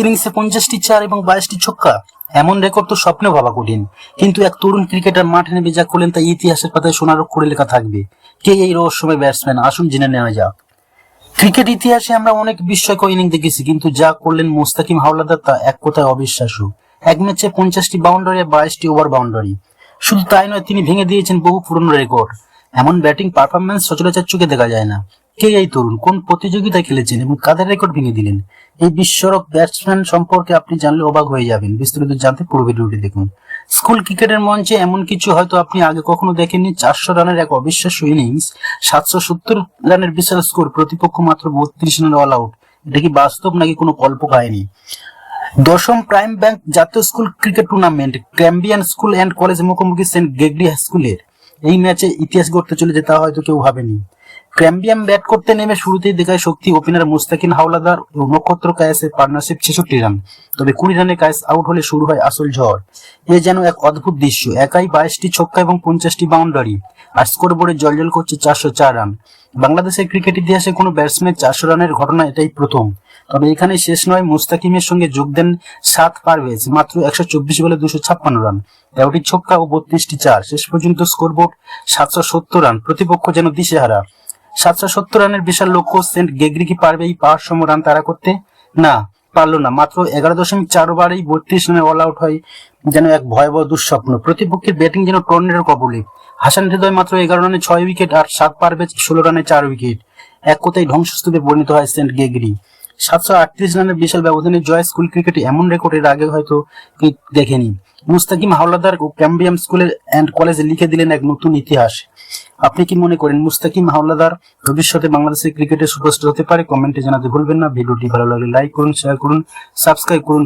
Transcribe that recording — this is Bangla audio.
ইনিংসে পঞ্চাশটি চার এবং বাইশটি ছক্কা। এমন রেকর্ড তো স্বপ্নেও ভাবা কঠিন। কিন্তু এক তরুণ ক্রিকেটার মাঠে নেমে যা করলেন তা ইতিহাসের পাতায় সোনার অক্ষরে লেখা থাকবে। কে এই রহস্যময় ব্যাটসম্যান? আসুন জেনে নেওয়া যাক। ক্রিকেট ইতিহাসে আমরা অনেক বিস্ময়কর ইনিংস দেখেছি, কিন্তু যা করলেন মুস্তাকিম হাওলাদার তা এক কথায় অবিশ্বাস্য। এক ম্যাচে পঞ্চাশটি বাউন্ডারি আর বাইশটি ওভার বাউন্ডারি। শুধু তাই নয়, তিনি ভেঙে দিয়েছেন বহু পুরনো রেকর্ড। এমন ব্যাটিং পারফরমেন্স সচরাচর চোখে দেখা যায় না। কে এই তরুণ? কোন প্রতিযোগিতায় খেলেছেন এবং কাদের রেকর্ড ভেঙে দিলেন? এই বিশ্বরক ব্যাটসম্যান সম্পর্কে আপনি জানলে অবাক হয়ে যাবেন। বিস্তারিত জানতে পুরো ভিডিওটি দেখুন। স্কুল ক্রিকেটের মঞ্চে এমন কিছু হয়তো আপনি আগে কখনো দেখেননি। চারশো রানের এক অবিশ্বাস্য ইনিংস, সাতশো সত্তর রানের বিশাল স্কোর, প্রতিপক্ষ মাত্র বত্রিশ রানের অল আউট। এটা কি বাস্তব নাকি কোনো কল্প কাহিনী? দশম প্রাইম ব্যাংক জাতীয় school cricket tournament, Cambrian school and college মুখোমুখি সেন্ট গেগরি হাই স্কুলের। এই ম্যাচে ইতিহাস গড়তে চলেছে তা হয়তো কেউ ভাবেনি। ক্র্যাম্বিয়াম ব্যাট করতে নেমে শুরুতেই দেখায় শক্তি ওপেনার মুস্তাকিন হাওলাদার ও নক্ষত্র কায়েসের পার্টনারশিপ ছেষট্টি রান। তবে কুড়ি রানে কায়েস আউট হলে শুরু হয় আসল ঝড়। এ যেন এক অদ্ভুত দৃশ্য। একাই বাইশটি ছক্কা এবং পঞ্চাশটি বাউন্ডারি। আর স্কোর বোর্ডে জলজল করছে চারশো চার রান। বাংলাদেশের ক্রিকেট ইতিহাসে কোনো ব্যাটসম্যান চারশো রানের ঘটনা এটাই প্রথম। তবে এখানে শেষ নয় মুস্তাকিমের সঙ্গে যোগ দেন সাত পারভেজ, মাত্র একশো চব্বিশ বলে দুশো ছাপ্পান্ন রান। তেরোটি ছক্কা ও বত্রিশটি চার। শেষ পর্যন্ত স্কোরবোর্ড সাতশো সত্তর রান। প্রতিপক্ষ যেন দিশেহারা। সাতশো সত্তর রানের বিশাল লক্ষ্য সেন্ট গেগরি কি পারবে এই পাঁচ সম রান তারা করতে? না, পারল না। মাত্র এগারো দশমিক চার ওভারেই বত্রিশ রানে অল আউট হয়, যেন এক ভয়াবহ দুঃস্বপ্ন। প্রতিপক্ষের ব্যাটিং যেন টর্নেডোর কবলে। হাসান হৃদয় মাত্র এগারো রানে ছয় উইকেট আর সাত পারভেজ ষোলো রানে চার উইকেট এক কথায় ধ্বংসস্তূপে পরিণত হয় সেন্ট গেগরি। সাতশো আটত্রিশ রানের বিশাল ব্যবধানে জয় স্কুল ক্রিকেটে এমন রেকর্ডের আগে হয়তো দেখেনি। মুস্তাকিম হাওলাদার ক্যাম্বিয়াম স্কুলে অ্যান্ড কলেজে লিখে দিলেন এক নতুন ইতিহাস। আপনি কি মনে করেন মুস্তাকিম হাওলাদার ভবিষ্যতে বাংলাদেশের ক্রিকেটের সুপারস্টার হতে পারে? কমেন্টে জানাতে ভুলবেন না। ভিডিওটি ভালো লাগলে লাইক করুন শেয়ার করুন সাবস্ক্রাইব করুন